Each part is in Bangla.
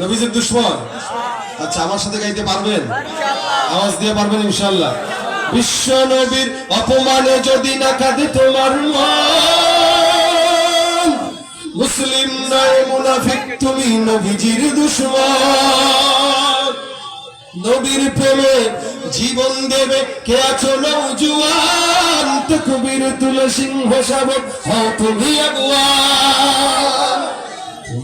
নবীজির দুশ্মন। আচ্ছা আমার সাথে গাইতে পারবেন? আওয়াজ দিয়ে পারবেন ইনশাল্লাহ বিশ্ব নবীর অপমানে যদি না কাঁদে তোমার মুসলিম নয়, মুনাফিক, তুমি নবীজির দুশ্মন। নবীর প্রেমে জীবন দেবে, কে আছো নৌজুয়ান তো কবির তুলে সিংহ শাবক হও তুমি আগুয়ান।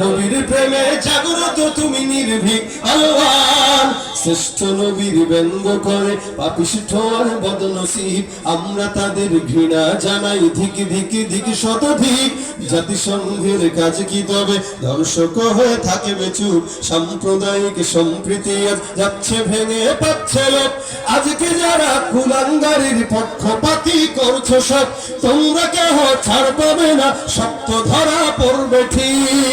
নবীর প্রেমে জাগ্রত তুমি নির্ভীক আলোয়ান শ্রেষ্ঠ নবীর ব্যঙ্গ করে পাপিষ্ঠ আর বদনসিব, আমরা তাদের ঘৃণা জানাই ধিক ধিক ধিক শতধিক। জাতিসংঘের কাজ কি তবে দর্শক হয়ে থাকে বেচুর, সাম্প্রদায়িক সম্প্রীতি যাচ্ছে ভেঙে পাচ্ছে লোক আজকে যারা কুলাঙ্গারির পক্ষপাতি করছ সব, তোমরা কেহ ছাড় পাবে না সত্য ধরা পড়বে ঠিক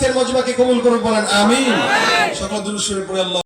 আজকের মজমাকে কবুল করুন বলেন? আমি সকল শুরু করে আল্লাহ